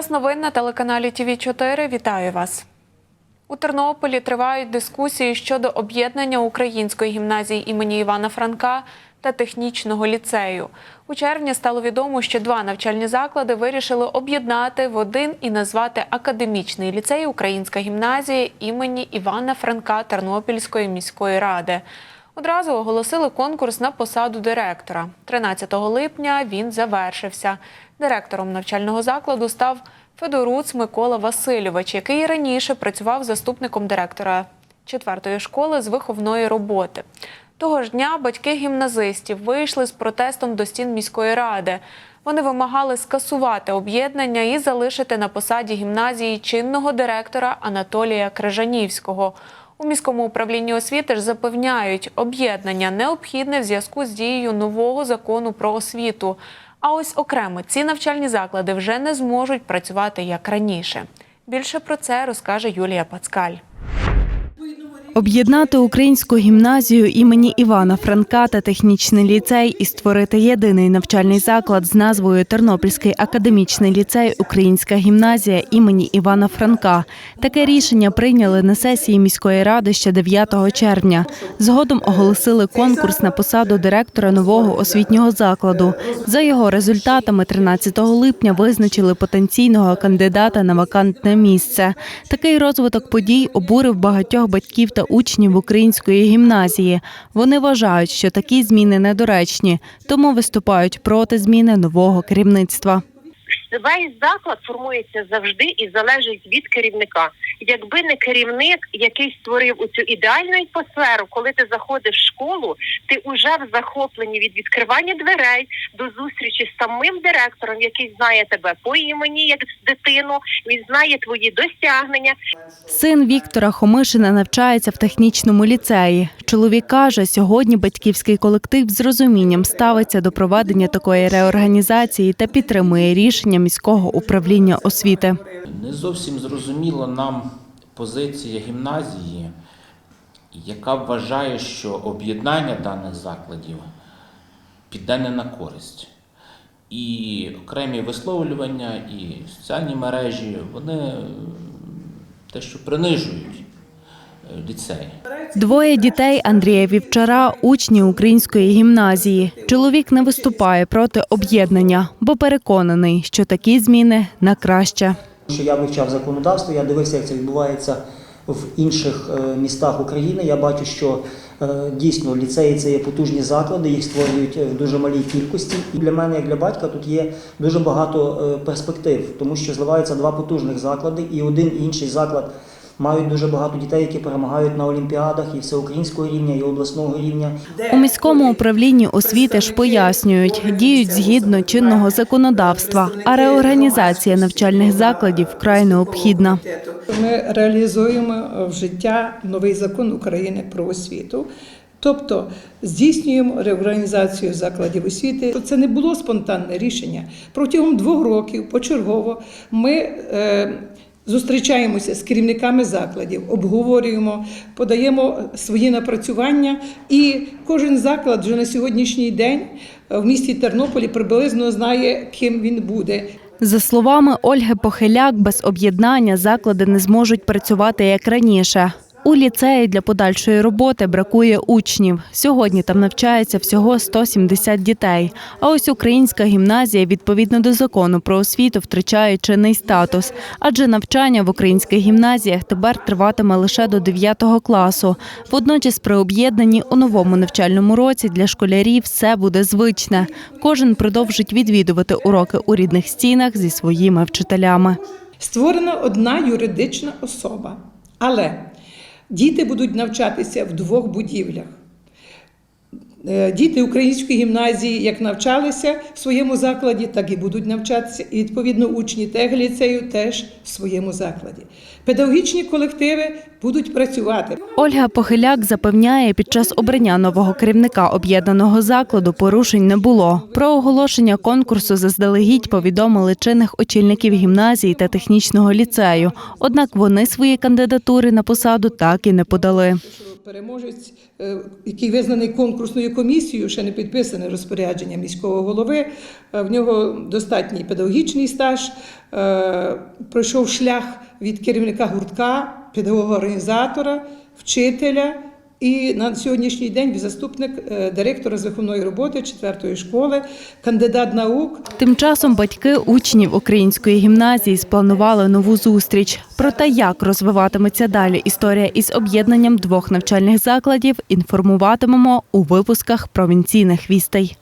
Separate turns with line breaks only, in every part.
Час новин на телеканалі ТВ 4 Вітаю вас. У Тернополі тривають дискусії щодо об'єднання української гімназії імені Івана Франка та технічного ліцею. У червні стало відомо, що два навчальні заклади вирішили об'єднати в один і назвати академічний ліцей Українська гімназія імені Івана Франка Тернопільської міської ради. Одразу оголосили конкурс на посаду директора. 13 липня він завершився. Директором навчального закладу став Федоруц Микола Васильович, який раніше працював заступником директора четвертої школи з виховної роботи. Того ж дня батьки гімназистів вийшли з протестом до стін міської ради. Вони вимагали скасувати об'єднання і залишити на посаді гімназії чинного директора Анатолія Крижанівського. У міському управлінні освіти ж запевняють, об'єднання необхідне в зв'язку з дією нового закону про освіту. А ось окремо ці навчальні заклади вже не зможуть працювати як раніше. Більше про це розкаже Юлія Пацкаль.
Об'єднати українську гімназію імені Івана Франка та технічний ліцей і створити єдиний навчальний заклад з назвою Тернопільський академічний ліцей Українська гімназія імені Івана Франка. Таке рішення прийняли на сесії міської ради ще 9 червня. Згодом оголосили конкурс на посаду директора нового освітнього закладу. За його результатами 13 липня визначили потенційного кандидата на вакантне місце. Такий розвиток подій обурив багатьох батьків та учнів української гімназії. Вони вважають, що такі зміни недоречні, тому виступають проти зміни нового керівництва.
Весь заклад формується завжди і залежить від керівника. Якби не керівник, який створив у цю ідеальну атмосферу, коли ти заходиш в школу, ти уже в захопленні від відкривання дверей до зустрічі з самим директором, який знає тебе по імені, як дитину, він знає твої досягнення.
Син Віктора Хомишина навчається в технічному ліцеї. Чоловік каже, сьогодні батьківський колектив з розумінням ставиться до проведення такої реорганізації та підтримує рішення міського управління освіти.
Не зовсім зрозуміла нам позиція гімназії, яка вважає, що об'єднання даних закладів піде не на користь. І окремі висловлювання, і соціальні мережі, вони те, що принижують е, ліцей.
Двоє дітей Андрія Вівчара – учні української гімназії. Чоловік не виступає проти об'єднання, бо переконаний, що такі зміни на краще.
Що я вивчав законодавство, я дивився, як це відбувається в інших е, містах України. Я бачу, що е, дійсно ліцеї це є потужні заклади, їх створюють в дуже малій кількості. І для мене, як для батька, тут є дуже багато е, перспектив, тому що зливаються два потужних заклади, і один інший заклад мають дуже багато дітей, які перемагають на олімпіадах і всеукраїнського рівня, і обласного рівня.
У міському управлінні освіти ж пояснюють, діють згідно чинного законодавства, а реорганізація навчальних закладів вкрай необхідна.
Ми реалізуємо в життя новий закон України про освіту. Тобто здійснюємо реорганізацію закладів освіти. Це не було спонтанне рішення. Протягом двох років почергово ми е, зустрічаємося з керівниками закладів, обговорюємо, подаємо свої напрацювання, і кожен заклад вже на сьогоднішній день е, в місті Тернополі приблизно знає, ким він буде.
За словами Ольги Похиляк, без об'єднання заклади не зможуть працювати як раніше. У ліцеї для подальшої роботи бракує учнів. Сьогодні там навчається всього 170 дітей. А ось українська гімназія відповідно до закону про освіту втрачає чинний статус, адже навчання в українських гімназіях тепер триватиме лише до 9 класу. Водночас при об'єднанні у новому навчальному році для школярів все буде звичне. Кожен продовжить відвідувати уроки у рідних стінах зі своїми вчителями.
Створена одна юридична особа, але діти будуть навчатися в двох будівлях. Е, Діти української гімназії як навчалися в своєму закладі, так і будуть навчатися. І відповідно учні тегліцею теж в своєму закладі. Педагогічні колективи будуть працювати.
Ольга Похиляк запевняє, під час обрання нового керівника об'єднаного закладу порушень не було. Про оголошення конкурсу заздалегідь повідомили чинних очільників гімназії та технічного ліцею. Однак вони свої кандидатури на посаду так і не подали.
Переможець, е, який визнаний конкурсною комісією, ще не підписане розпорядження міського голови. Е, В нього достатній педагогічний стаж, е, пройшов шлях від керівника гуртка, педагога-організатора, вчителя. І на сьогоднішній день заступник е, директора з виховної роботи 4-ї школи, кандидат наук.
Тим часом батьки учнів української гімназії спланували нову зустріч. Про те, як розвиватиметься далі історія із об'єднанням двох навчальних закладів, інформуватимемо у випусках провінційних вістей.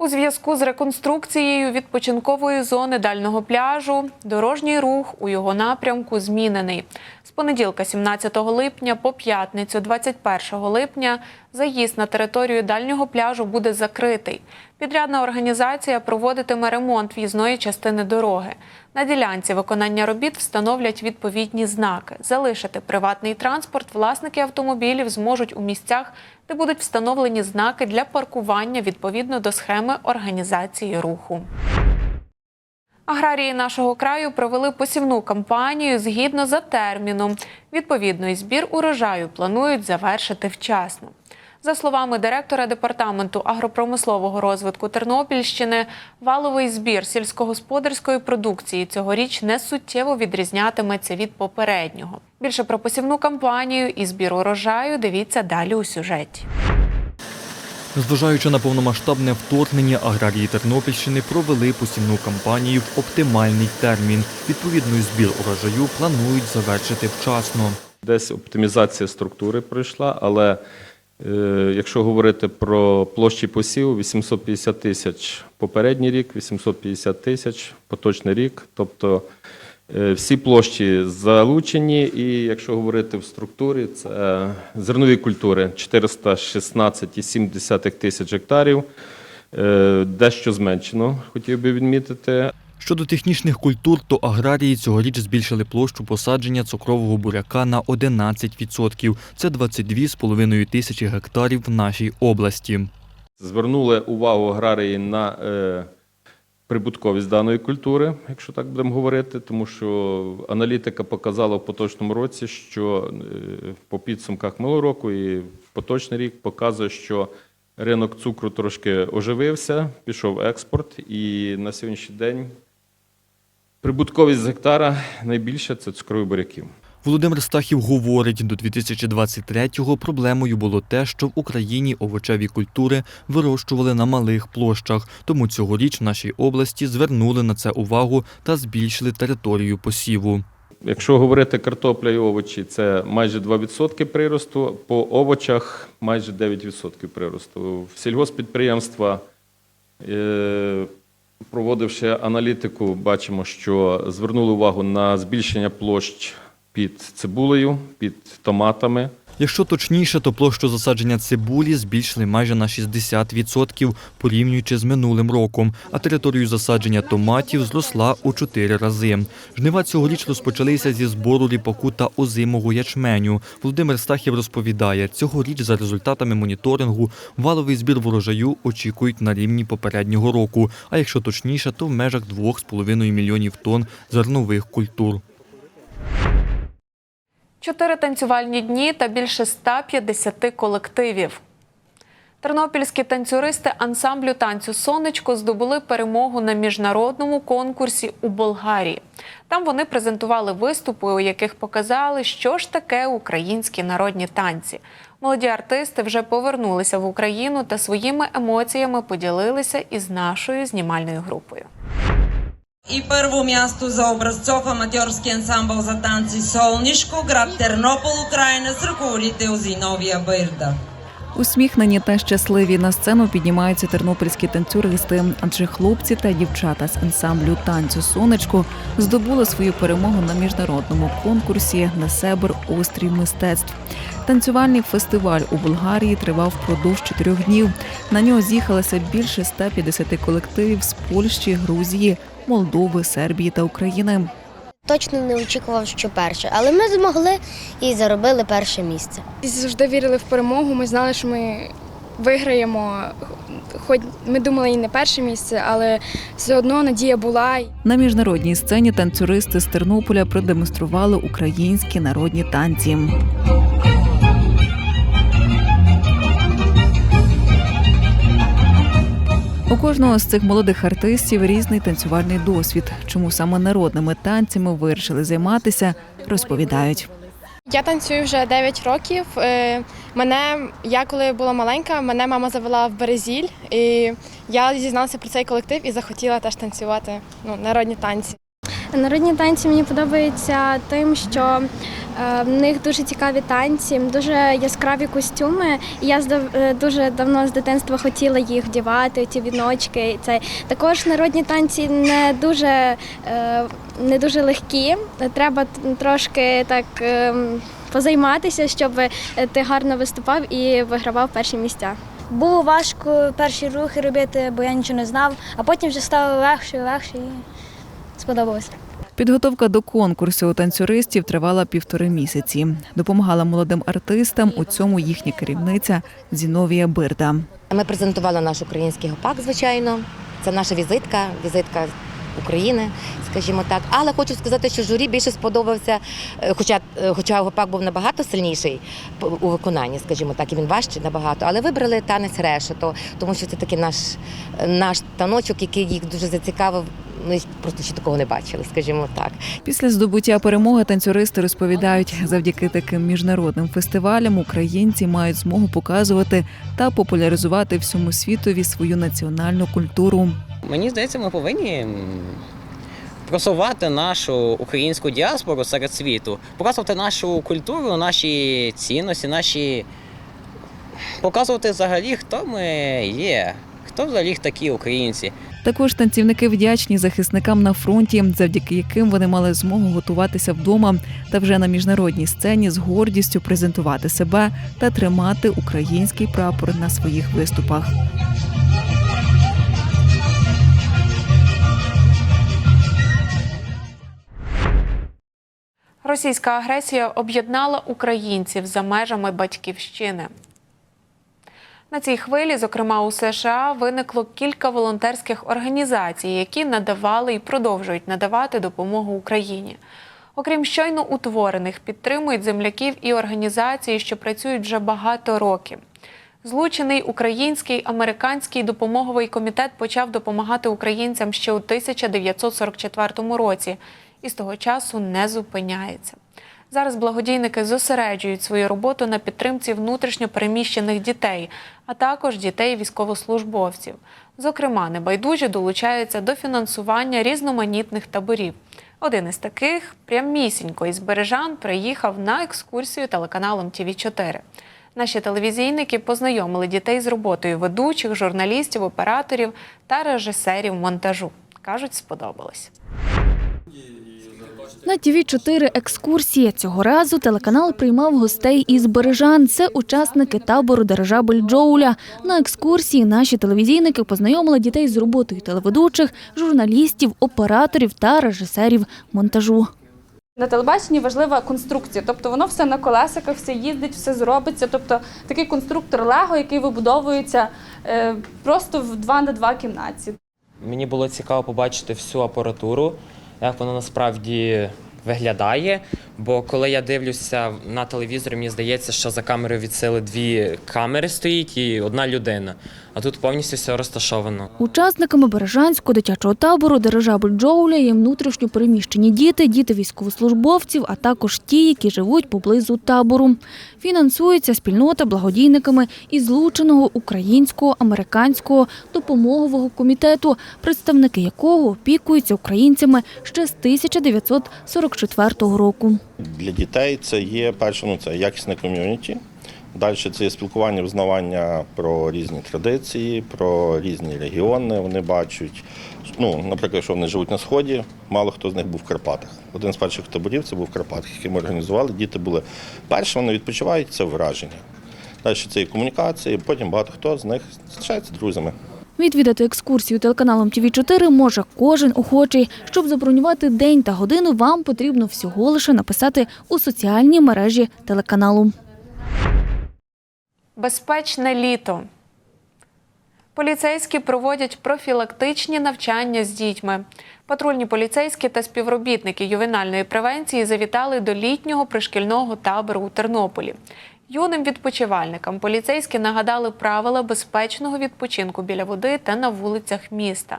У зв'язку з реконструкцією відпочинкової зони дальнього пляжу дорожній рух у його напрямку змінений. З понеділка, 17 липня, по п'ятницю, 21 липня, заїзд на територію дальнього пляжу буде закритий. Підрядна організація проводитиме ремонт в'їзної частини дороги. На ділянці виконання робіт встановлять відповідні знаки. Залишити приватний транспорт власники автомобілів зможуть у місцях, де будуть встановлені знаки для паркування відповідно до схеми організації руху. Аграрії нашого краю провели посівну кампанію згідно за терміном. Відповідно, і збір урожаю планують завершити вчасно. За словами директора департаменту агропромислового розвитку Тернопільщини, валовий збір сільськогосподарської продукції цьогоріч не суттєво відрізнятиметься від попереднього. Більше про посівну кампанію і збір урожаю дивіться далі у сюжеті.
Зважаючи на повномасштабне вторгнення, аграрії Тернопільщини провели посівну кампанію в оптимальний термін. Відповідно, збір урожаю планують завершити вчасно.
Десь оптимізація структури пройшла, але якщо говорити про площі посіву, 850 тисяч попередній рік, 850 тисяч поточний рік. Тобто е, всі площі залучені, і якщо говорити в структурі, це зернові культури 416,7 тисяч гектарів. Е, Дещо зменшено, хотів би відмітити.
Щодо технічних культур, то аграрії цьогоріч збільшили площу посадження цукрового буряка на 11%. Це 22,5 тисячі гектарів в нашій області.
Звернули увагу аграрії на е, прибутковість даної культури, якщо так будемо говорити, тому що аналітика показала в поточному році, що е, по підсумках минулого року і поточний рік показує, що ринок цукру трошки оживився, пішов експорт, і на сьогоднішній день прибутковість з гектара найбільша це цукрові буряків.
Володимир Стахів говорить, до 2023-го проблемою було те, що в Україні овочеві культури вирощували на малих площах, тому цьогоріч в нашій області звернули на це увагу та збільшили територію посіву.
Якщо говорити картопля і овочі, це майже 2% приросту, по овочах майже 9% приросту. В сільгоспідприємства, е, проводивши аналітику, бачимо, що звернули увагу на збільшення площ під цибулею, під томатами.
Якщо точніше, то площу засадження цибулі збільшили майже на 60%, порівнюючи з минулим роком, а територію засадження томатів зросла у 4 рази. Жнива цьогоріч розпочалися зі збору ріпаку та озимого ячменю. Володимир Стахів розповідає, цьогоріч за результатами моніторингу валовий збір врожаю очікують на рівні попереднього року, а якщо точніше, то в межах 2,5 мільйонів тонн зернових культур.
Чотири танцювальні дні та більше 150 колективів. Тернопільські танцюристи ансамблю танцю Сонечко здобули перемогу на міжнародному конкурсі у Болгарії. Там вони презентували виступи, у яких показали, що ж таке українські народні танці. Молоді артисти вже повернулися в Україну та своїми емоціями поділилися із нашою знімальною групою.
И първо място за образцов аматьорски ансамбъл за танци Солнишко, град Тернопол, Украина с ръководител Зиновия Бирда.
Усміхнені та щасливі на сцену піднімаються тернопільські танцюристи, адже хлопці та дівчата з ансамблю танцю сонечко здобули свою перемогу на міжнародному конкурсі на Себер Острів мистецтв. Танцювальний фестиваль у Болгарії тривав впродовж чотирьох днів. На нього з'їхалося більше 150 колективів з Польщі, Грузії, Молдови, Сербії та України.
Точно не очікував, що перше, але ми змогли і заробили перше місце.
завжди вірили в перемогу. Ми знали, що ми виграємо. Хоч ми думали і не перше місце, але все одно надія була.
На міжнародній сцені танцюристи з Тернополя продемонстрували українські народні танці. Кожного з цих молодих артистів різний танцювальний досвід. Чому саме народними танцями вирішили займатися, розповідають.
Я танцюю вже 9 років. Е, Мене я коли була маленька, мене мама завела в Березіль, і я дізналася про цей колектив і захотіла теж танцювати ну, народні танці.
Народні танці мені подобаються тим, що е, в них дуже цікаві танці, дуже яскраві костюми. І я е, дуже давно з дитинства хотіла їх вдівати, ці віночки. Це також народні танці не дуже, е, не дуже легкі. Треба трошки так. е, Позайматися, щоб ти гарно виступав і вигравав перші місця.
Було важко перші рухи робити, бо я нічого не знав, а потім вже стало легше і легше і сподобалося.
Підготовка до конкурсу у танцюристів тривала півтори місяці. Допомагала молодим артистам у цьому їхня керівниця Зіновія Бирда.
Ми презентували наш український гопак, звичайно. Це наша візитка, візитка України, скажімо так. Але хочу сказати, що журі більше сподобався, е, хоча, е, хоча гопак був набагато сильніший у виконанні, скажімо так, і він важчий набагато. Але вибрали танець решето, тому що це такий наш, наш таночок, який їх дуже зацікавив. Ми просто ще такого не бачили, скажімо так.
Після здобуття перемоги танцюристи розповідають, завдяки таким міжнародним фестивалям українці мають змогу показувати та популяризувати всьому світові свою національну культуру.
Мені здається, ми повинні просувати нашу українську діаспору серед світу, показувати нашу культуру, наші цінності, наші показувати взагалі, хто ми є, хто взагалі такі українці.
Також танцівники вдячні захисникам на фронті, завдяки яким вони мали змогу готуватися вдома та вже на міжнародній сцені з гордістю презентувати себе та тримати український прапор на своїх виступах.
Російська агресія об'єднала українців за межами батьківщини. На цій хвилі, зокрема у США, виникло кілька волонтерських організацій, які надавали і продовжують надавати допомогу Україні. Окрім щойно утворених, підтримують земляків і організації, що працюють вже багато років. Злучений український американський допомоговий комітет почав допомагати українцям ще у 1944 році і з того часу не зупиняється. Зараз благодійники зосереджують свою роботу на підтримці внутрішньо переміщених дітей, а також дітей військовослужбовців. Зокрема, небайдужі долучаються до фінансування різноманітних таборів. Один із таких прямісінько із Бережан приїхав на екскурсію телеканалом ТВ 4 Наші телевізійники познайомили дітей з роботою ведучих, журналістів, операторів та режисерів монтажу. Кажуть, сподобалось.
На ТВ 4 екскурсія. Цього разу телеканал приймав гостей із Бережан. Це учасники табору Дирижабль Джоуля. На екскурсії наші телевізійники познайомили дітей з роботою телеведучих, журналістів, операторів та режисерів монтажу.
На телебаченні важлива конструкція, тобто воно все на колесиках, все їздить, все зробиться. Тобто такий конструктор Лего, який вибудовується е, просто в 2 на 2 кімнаті.
Мені було цікаво побачити всю апаратуру, як воно насправді виглядає. Бо коли я дивлюся на телевізор, мені здається, що за камерою відсили дві камери стоїть і одна людина. А тут повністю все розташовано.
Учасниками Бережанського дитячого табору Дирижабль Джоуля є внутрішньо переміщені діти, діти військовослужбовців, а також ті, які живуть поблизу табору. Фінансується спільнота благодійниками із злученого українського американського допомогового комітету, представники якого опікуються українцями ще з 1944 року.
Для дітей це є перше, ну це якісне ком'юніті. Далі це є спілкування, взнавання про різні традиції, про різні регіони. Вони бачать. Ну, наприклад, якщо вони живуть на сході, мало хто з них був в Карпатах. Один з перших таборів це був в Карпатах, який ми організували. Діти були перші, вони відпочивають, це враження. Далі це є комунікації, потім багато хто з них зустрічається друзями.
Відвідати екскурсію телеканалом ТВ 4 може кожен охочий. Щоб забронювати день та годину, вам потрібно всього лише написати у соціальній мережі телеканалу.
Безпечне літо. Поліцейські проводять профілактичні навчання з дітьми. Патрульні поліцейські та співробітники ювенальної превенції завітали до літнього пришкільного табору у Тернополі. Юним відпочивальникам поліцейські нагадали правила безпечного відпочинку біля води та на вулицях міста.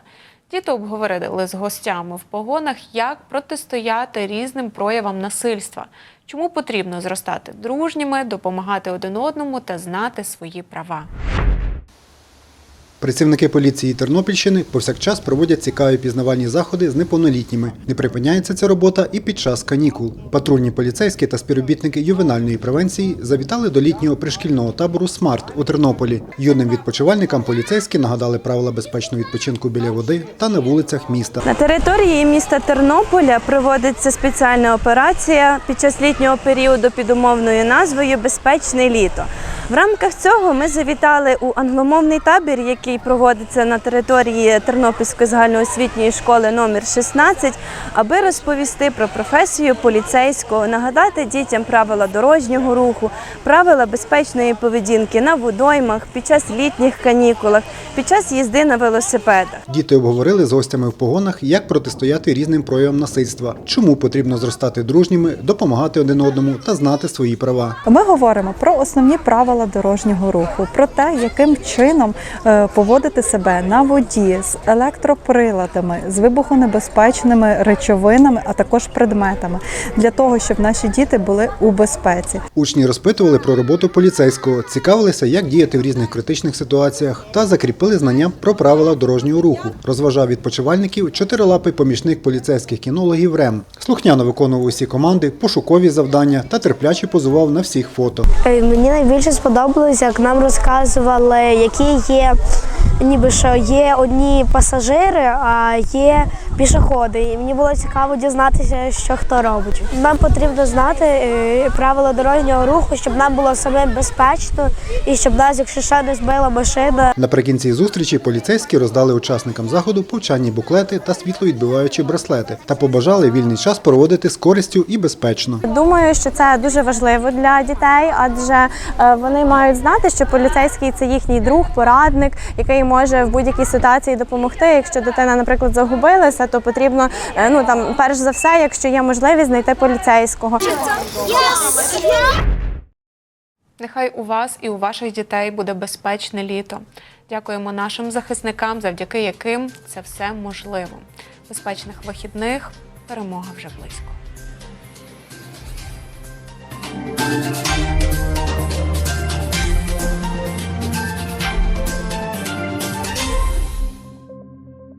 Діти обговорили з гостями в погонах, як протистояти різним проявам насильства, чому потрібно зростати дружніми, допомагати один одному та знати свої права.
Працівники поліції Тернопільщини повсякчас проводять цікаві пізнавальні заходи з неповнолітніми. Не припиняється ця робота і під час канікул. Патрульні поліцейські та співробітники ювенальної превенції завітали до літнього пришкільного табору Смарт у Тернополі. Юним відпочивальникам поліцейські нагадали правила безпечного відпочинку біля води та на вулицях міста.
На території міста Тернополя проводиться спеціальна операція під час літнього періоду під умовною назвою Безпечне літо. В рамках цього ми завітали у англомовний табір, який проводиться на території Тернопільської загальноосвітньої школи номер 16, аби розповісти про професію поліцейського, нагадати дітям правила дорожнього руху, правила безпечної поведінки на водоймах, під час літніх канікулах, під час їзди на велосипедах.
Діти обговорили з гостями в погонах, як протистояти різним проявам насильства, чому потрібно зростати дружніми, допомагати один одному та знати свої права.
Ми говоримо про основні правила дорожнього руху, про те, яким чином е, поводити себе на воді з електроприладами, з вибухонебезпечними речовинами, а також предметами, для того, щоб наші діти були у безпеці.
Учні розпитували про роботу поліцейського, цікавилися, як діяти в різних критичних ситуаціях, та закріпили знання про правила дорожнього руху. Розважав відпочивальників чотирилапий помічник поліцейських кінологів РЕМ. Слухняно виконував усі команди, пошукові завдання та терпляче позував на всіх фото.
Е, Мені найбільше сподобалось, як нам розказували, які є, ніби що є одні пасажири, а є пішоходи. І мені було цікаво дізнатися, що хто робить. Нам потрібно знати е, правила дорожнього руху, щоб нам було самим безпечно і щоб нас, якщо ще не збила машина,
Наприкінці зустрічі поліцейські роздали учасникам заходу повчальні буклети та світловідбиваючі браслети та побажали вільний час проводити з користю і безпечно.
Думаю, що це дуже важливо для дітей, адже е, вони мають знати, що поліцейський це їхній друг, порадник, який може в будь-якій ситуації допомогти. Якщо дитина, наприклад, загубилася, то потрібно е, ну там перш за все, якщо є можливість, знайти поліцейського.
Нехай у вас і у ваших дітей буде безпечне літо. Дякуємо нашим захисникам, завдяки яким це все можливо. Безпечних вихідних, перемога вже близько.